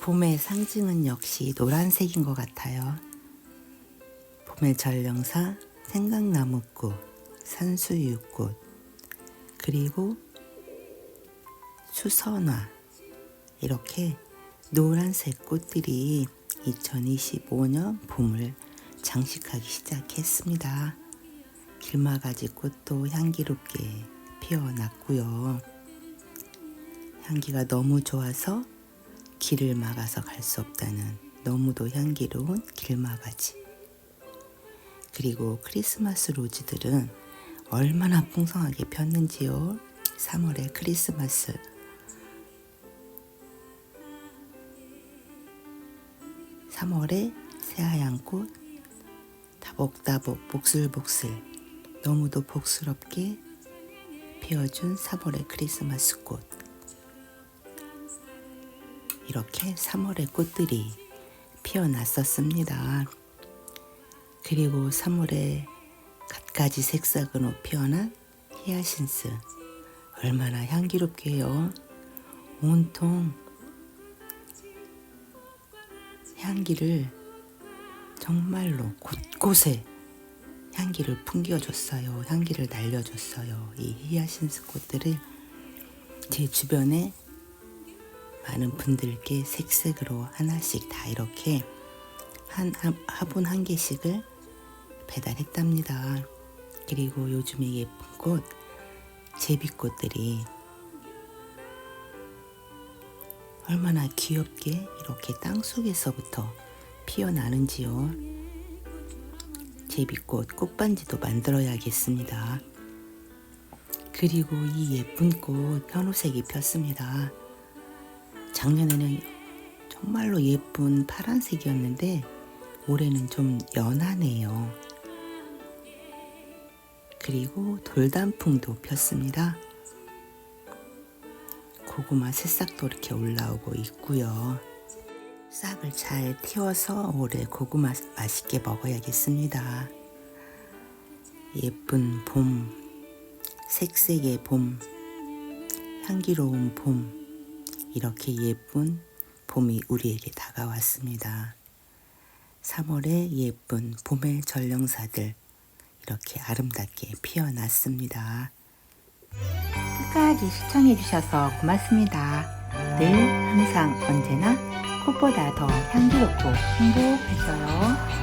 봄의 상징은 역시 노란색인 것 같아요. 봄의 전령사 생강나무꽃, 산수유꽃, 그리고 수선화 이렇게 노란색 꽃들이 2025년 봄을 장식하기 시작했습니다. 길마가지 꽃도 향기롭게 피어났고요. 향기가 너무 좋아서 길을 막아서 갈 수 없다는 너무도 향기로운 길마가지. 그리고 크리스마스 로즈들은 얼마나 풍성하게 폈는지요. 3월의 크리스마스. 삼월의 새하얀 꽃, 다복다복 복슬복슬, 너무도 복스럽게 피어준 3월의 크리스마스 꽃. 이렇게 3월의 꽃들이 피어났었습니다. 그리고 3월에 갖가지 색상으로 피어난 히아신스 얼마나 향기롭게요. 온통 향기를 정말로 곳곳에 향기를 풍겨줬어요. 향기를 날려줬어요. 이 히아신스 꽃들을 제 주변에 많은 분들께 색색으로 하나씩 다 이렇게 한 화- 화분 한 개씩을 배달했답니다. 그리고 요즘에 예쁜 꽃, 제비꽃들이 얼마나 귀엽게 이렇게 땅 속에서부터 피어나는지요. 제비꽃 꽃반지도 만들어야겠습니다. 그리고 이 예쁜 꽃 현우색이 폈습니다. 작년에는 정말로 예쁜 파란색이었는데 올해는 좀 연하네요. 그리고 돌단풍도 폈습니다. 고구마 새싹도 이렇게 올라오고 있고요. 싹을 잘 틔워서 올해 고구마 맛있게 먹어야겠습니다. 예쁜 봄, 색색의 봄, 향기로운 봄, 이렇게 예쁜 봄이 우리에게 다가왔습니다. 3월의 예쁜 봄의 전령사들 이렇게 아름답게 피어났습니다. 끝까지 시청해주셔서 고맙습니다. 늘 항상 언제나 꽃보다 더 향기롭고 행복하셔요.